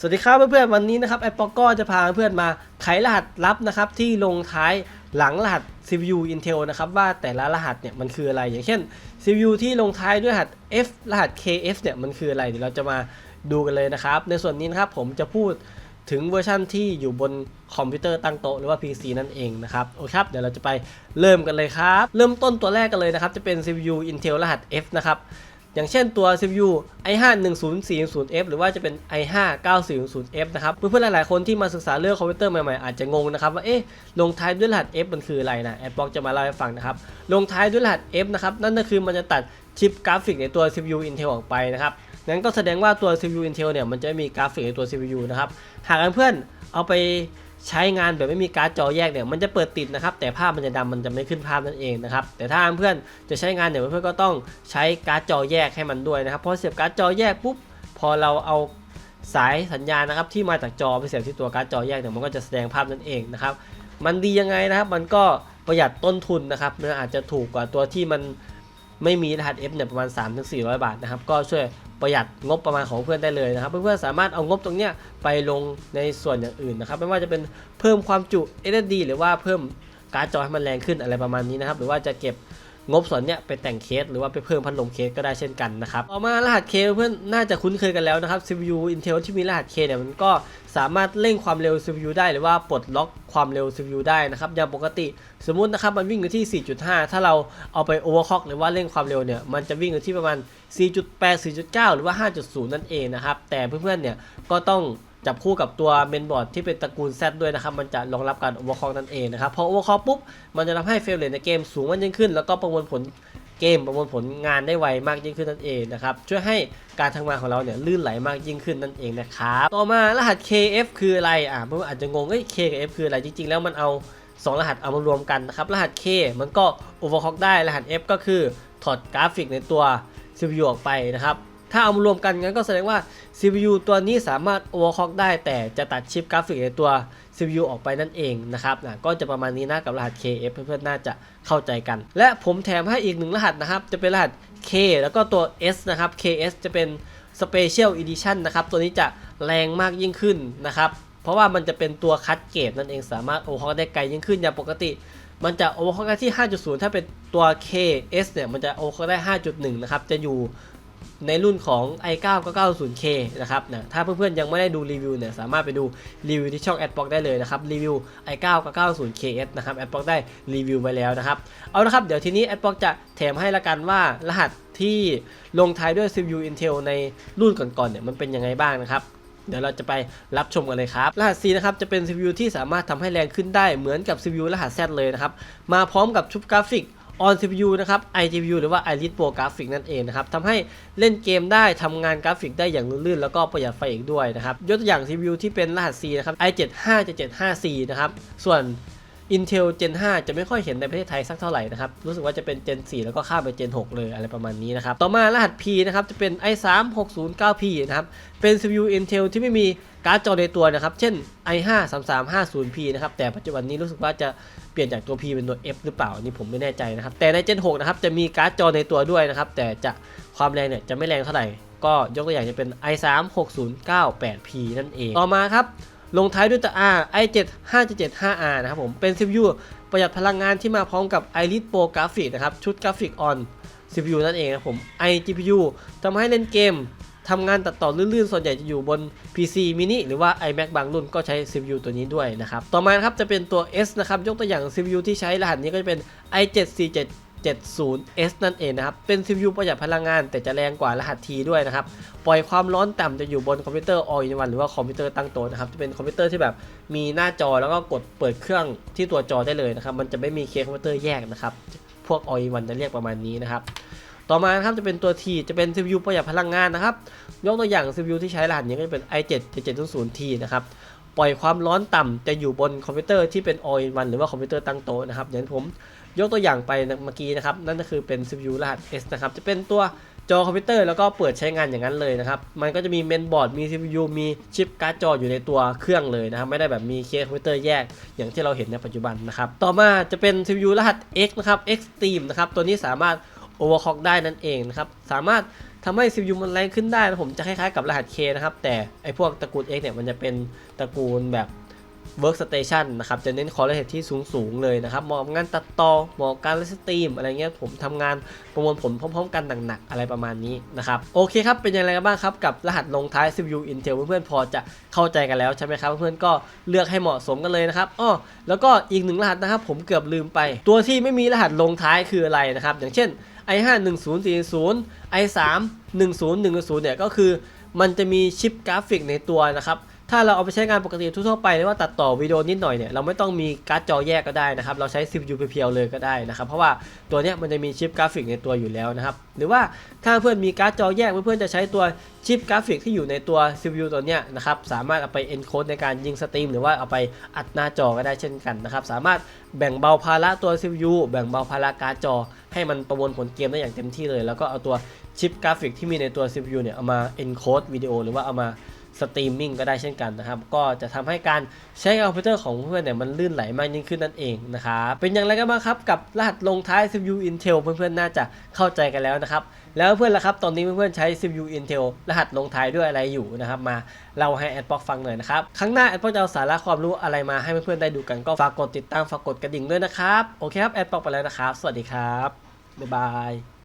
สวัสดีครับเพื่อนๆวันนี้นะครับแอปอกก็จะพาเพื่อนมาไขรหัสลับนะครับที่ลงท้ายหลังรหัส CPU Intel นะครับว่าแต่ละรหัสเนี่ยมันคืออะไรอย่างเช่น CPU ที่ลงท้ายด้วยรหัส F รหัส KF เนี่ยมันคืออะไรเดี๋ยวเราจะมาดูกันเลยนะครับ ในส่วนนี้นะครับผมจะพูดถึงเวอร์ชั่นที่อยู่บนคอมพิวเตอร์ตั้งโต๊ะหรือว่า PC นั่นเองนะครับโอเคครับเดี๋ยวเราจะไปเริ่มกันเลยครับ เริ่มต้นตัวแรกกันเลยนะครับจะเป็น CPU Intel รหัส F นะครับ อย่างเช่นตัว CPU i5 10400F หรือว่าจะเป็น i5 9400F นะครับ เพื่อนๆ หลายๆ คนที่มาศึกษาเรื่องคอมพิวเตอร์ใหม่ๆ อาจจะงงนะครับว่า เอ๊ะ ลงท้ายด้วยรหัส F มันคืออะไรนะ แอดบ็อกจะมาเล่าให้ฟังนะครับ ลงท้ายด้วยรหัส F นะครับ นั่นก็คือมันจะตัดชิปกราฟิกในตัว CPU Intel ออกไปนะครับ นั้นก็แสดงว่าตัว CPU Intel เนี่ย มันจะไม่มีกราฟิกในตัว CPU นะครับ หากเพื่อนๆ เอาไป ใช้งานแบบไม่มีการ์ดจอแยกเนี่ยมันจะเปิดติดนะครับ แต่ภาพมันจะดำมันจะไม่ขึ้นภาพนั่นเองนะครับแต่ถ้าเพื่อนจะใช้งานเนี่ยเพื่อนๆก็ต้องใช้การ์ดจอแยกให้มันด้วยนะครับพอเสียบการ์ดจอแยกปุ๊บพอเราเอาสายสัญญาณนะครับที่มาจากจอไปเสียบที่ตัวการ์ดจอแยกเนี่ยมันก็จะแสดงภาพนั่นเองนะครับมันดียังไงนะครับมันก็ประหยัดต้นทุนนะครับมันอาจจะถูกกว่าตัวที่มันไม่มีรหัส F เนี่ยประมาณ 3-400 บาทนะครับก็ช่วย ประหยัดงบประมาณของเพื่อนได้เลยนะครับ เพื่อนๆสามารถเอางบตรงเนี้ยไปลงในส่วนอย่างอื่นนะครับ ไม่ว่าจะเป็นเพิ่มความจุ SSD หรือว่าเพิ่มการ์ดจอให้มันแรงขึ้นอะไรประมาณนี้นะครับ หรือว่าจะเก็บ งบส่วนเนี้ยไปแต่งเคสหรือว่าไปเพิ่มพัดลมเคสก็ได้เช่นกันนะครับต่อมารหัสเคเพื่อนน่าจะคุ้นเคยกันแล้วนะครับ CPU Intel ที่มีรหัสเคเนี่ยมันก็สามารถเร่งความเร็ว CPU ได้หรือว่าปลดล็อกความเร็ว CPU ได้นะครับอย่างปกติสมมุตินะครับมันวิ่งอยู่ที่ 4.5 ถ้าเราเอาไป overclock หรือว่าเร่งความเร็วเนี่ยมันจะวิ่งอยู่ที่ประมาณ 4.8 4.9 หรือว่า 5.0 นั่นเองนะครับแต่เพื่อนๆเนี่ยก็ต้อง จับคู่กับตัวเมนบอร์ดที่เป็นตระกูล Z ด้วยนะครับ มันจะรองรับการ overclock นั่นเองนะครับ พอ overclock ปุ๊บ มันจะทำให้เฟรมเรทในเกมสูงมากยิ่งขึ้น แล้วก็ประมวลผลเกมประมวลผลงานได้ไวมากยิ่งขึ้นนั่นเองนะครับ ช่วยให้การทำงานของเราเนี่ยลื่นไหลมากยิ่งขึ้นนั่นเองนะครับ ต่อมารหัส KF คืออะไร อ่าเพื่อนๆอาจจะงงเอ้ย K กับ F คืออะไร จริง ๆ แล้วมันเอา 2 รหัสเอามารวมกันนะครับ รหัส K มันก็ overclock ได้ รหัส F ก็คือถอดกราฟิกในตัว CPU ออกไปนะครับ ถ้าเอามารวมกันงั้นก็แสดงว่า CPU ตัวนี้สามารถ overclock ได้ แต่จะตัดชิปกราฟิกในตัว CPU ออกไปนั่นเองนะครับนะก็จะประมาณนี้นะกับรหัส KF เพื่อนๆน่าจะเข้าใจกัน และผมแถมให้อีกหนึ่งรหัสนะครับ จะเป็นรหัส K แล้วก็ตัว S นะครับ KS จะเป็น Special Edition นะครับ ตัวนี้จะแรงมากยิ่งขึ้นนะครับ เพราะว่ามันจะเป็นตัวคัดเกรดนั่นเองสามารถ overclock ได้ไกลยิ่งขึ้นอย่างปกติ มันจะ overclock ได้ที่ 5.0 ถ้าเป็นตัว KS เนี่ย มันจะ overclock ได้ 5.1 นะครับ จะอยู่ ในรุ่นของ i9 990K นะครับนะถ้าเพื่อนๆยังไม่ได้ดูรีวิวเนี่ยสามารถไปดูรีวิวที่ช่อง AdBlock ได้เลยนะครับรีวิว i9 990KS นะครับ AdBlock ได้รีวิวไปแล้วนะครับ เอาละครับ เดี๋ยวทีนี้ AdBlock จะแถมให้ละกันว่ารหัสที่ลงท้ายด้วย CPU Intel ในรุ่นก่อนๆเนี่ยมันเป็นยังไงบ้างนะครับเดี๋ยวเราจะไปรับชมกันเลยครับ รหัส C นะครับ จะเป็น CPU ที่สามารถทำให้แรงขึ้นได้เหมือนกับ CPU รหัส Z เลยนะครับ มาพร้อมกับชุบกราฟิก on CPU นะครับ iGPU หรือว่า iRIS Pro Graphics นั่นเองนะครับทำให้เล่นเกมได้ทำงานกราฟิกได้อย่างลื่นๆ แล้วก็ประหยัดไฟอีกด้วยนะครับ ยกตัวอย่าง CPU ที่เป็นรหัส C นะครับ i7 5775C นะครับ ส่วน Intel Gen 5 จะไม่ค่อยเห็นในประเทศไทยสักเท่าไหร่นะครับ รู้สึกว่าจะเป็น Gen 4 แล้วก็ข้ามไป Gen 6 เลยอะไรประมาณนี้นะครับ ต่อมารหัส P นะครับ จะเป็น i3 609P นะครับ เป็น CPU Intel ที่ไม่มีการ์ดจอในตัวนะครับ เช่น i5 3350P นะครับ แต่ปัจจุบันนี้รู้สึกว่าจะเปลี่ยนจากตัว P เป็นตัว F หรือเปล่านี่ผมไม่แน่ใจนะครับ แต่ใน Gen 6 นะครับ จะมีการ์ดจอในตัวด้วยนะครับ แต่จะความแรงเนี่ยจะไม่แรงเท่าไหร่ ก็ยกตัวอย่างจะเป็น i3 6098P นั่นเอง ต่อมาครับ ลงท้ายด้วยตัว R i7 5775R นะครับผมเป็น CPU ประหยัดพลังงานที่มาพร้อมกับ iRIS Pro Graphics นะครับ ชุดกราฟิก on CPU นั่นเองนะครับผม iGPU ทำให้เล่นเกมทำงานตัดต่อลื่นๆ ส่วนใหญ่จะอยู่บน PC mini หรือว่า iMac บางรุ่นก็ใช้ CPU ตัวนี้ด้วยนะครับ ต่อมาครับจะเป็นตัว S นะครับ ยกตัวอย่าง CPU ที่ใช้รหัสนี้ก็จะเป็น i7 47 70S นั่นเองนะครับ เป็น CPU ประหยัดพลังงาน แต่จะแรงกว่ารหัส T ด้วยนะครับ ปล่อยความร้อนต่ำจะอยู่บนคอมพิวเตอร์ all in one หรือว่าคอมพิวเตอร์ตั้งโต๊ะนะครับ จะเป็นคอมพิวเตอร์ที่แบบมีหน้าจอแล้วก็กดเปิดเครื่องที่ตัวจอได้เลยนะครับ มันจะไม่มีเคสคอมพิวเตอร์แยกนะครับ พวก all in one จะเรียกประมาณนี้นะครับ ต่อมาครับจะเป็นตัว T จะเป็น CPU ประหยัดพลังงานนะครับ ยกตัวอย่าง CPU ที่ใช้รหัสนี้ก็จะเป็น i7 7700T นะครับ ปล่อยความร้อนต่ำจะอยู่บนคอมพิวเตอร์ที่เป็น all in one หรือว่าคอมพิวเตอร์ตั้งโต๊ะนะครับอย่างผมยกตัวอย่างไปเมื่อกี้นะครับ นั่นก็คือเป็น CPU รหัส S นะครับ จะเป็นตัวจอคอมพิวเตอร์แล้วก็เปิดใช้งานอย่างนั้นเลยนะครับ มันก็จะมีเมนบอร์ด มี CPU มีชิปการ์ดจออยู่ในตัวเครื่องเลยนะครับ ไม่ได้แบบมีเคสคอมพิวเตอร์แยกอย่างที่เราเห็นในปัจจุบันนะครับ ต่อมาจะเป็น CPU รหัส X นะครับ Extreme นะครับ ตัวนี้สามารถ overclock ได้นั่นเองนะครับ สามารถ ทำให้ CPU มันแรงขึ้นได้นะผมจะคล้ายๆกับรหัส K นะครับ แต่ไอพวกตระกูล X เนี่ยมันจะเป็นตระกูลแบบ Workstation นะครับ จะเน้นคอร์เรทที่สูง ๆ เลยนะครับเหมาะกับงานตัดต่อเหมาะกับการเล่นสตรีมอะไรเงี้ยผมทำงานประมวลผลพร้อม ๆ กันหนักๆอะไรประมาณนี้นะครับ โอเคครับ เป็นยังไงกันบ้างครับ กับรหัสลงท้าย CPU Intel เพื่อนๆพอจะเข้าใจกันแล้วใช่ไหมครับ เพื่อนๆก็เลือกให้เหมาะสมกันเลยนะครับอ้อแล้วก็อีกหนึ่งรหัสนะครับผมเกือบลืมไป ตัวที่ไม่มีรหัสลงท้ายคืออะไรนะครับอย่างเช่น i5 1040 i3 1 0 1 0เนี่ยก็คือมันจะมีชิปกราฟิกในตัวนะครับถ้าเราเอาไปใช้งานปกติทั่วไปหรือว่าตัดต่อวิดีโอนิดหน่อยเนี่ยเราไม่ต้องมีการ์ดจอแยกก็ได้นะครับเราใช้ CPU เพียวๆเลยก็ได้นะครับเพราะว่าตัวเนี้ยมันจะมีชิปกราฟิกในตัวอยู่แล้วนะครับหรือว่าถ้าเพื่อนมีการ์ดจอแยกเพื่อนๆจะใช้ตัวชิปกราฟิกที่อยู่ในตัว CPU ตัวเนี้ยนะครับสามารถเอาไป encode ในการยิงสตรีมหรือว่าเอาไปอัดหน้าจอก็ได้เช่นกันนะครับสามารถแบ่งเบาภาระตัว CPU แบ่งเบาภาระการ์ดจอ ให้มันประมวลผลเกมได้อย่างเต็มที่เลย แล้วก็เอาตัวชิปกราฟิกที่มีในตัว CPU เนี่ยเอามา encode วิดีโอหรือว่าเอามา สตรีมมิ่งก็ได้เช่นกันนะครับ ก็จะทำให้การใช้คอมพิวเตอร์ของเพื่อนเนี่ยมันลื่นไหลมากยิ่งขึ้นนั่นเองนะครับเป็นอย่างไรกันบ้างครับกับรหัสลงท้าย CPU Intel เพื่อนๆน่าจะเข้าใจกันแล้วนะครับ แล้วเพื่อนล่ะครับตอนนี้เพื่อนๆใช้ CPU Intel รหัสลงท้ายด้วยอะไรอยู่นะครับมาเล่าให้แอดบ็อกฟังหน่อยนะครับครั้งหน้าแอดบ็อกจะเอาสาระความรู้อะไรมาให้เพื่อนๆได้ดูกันก็ฝากกดติดตามฝากกดกระดิ่งด้วยนะครับโอเคครับแอดบ็อกไปแล้วนะครับ สวัสดีครับบ๊ายบาย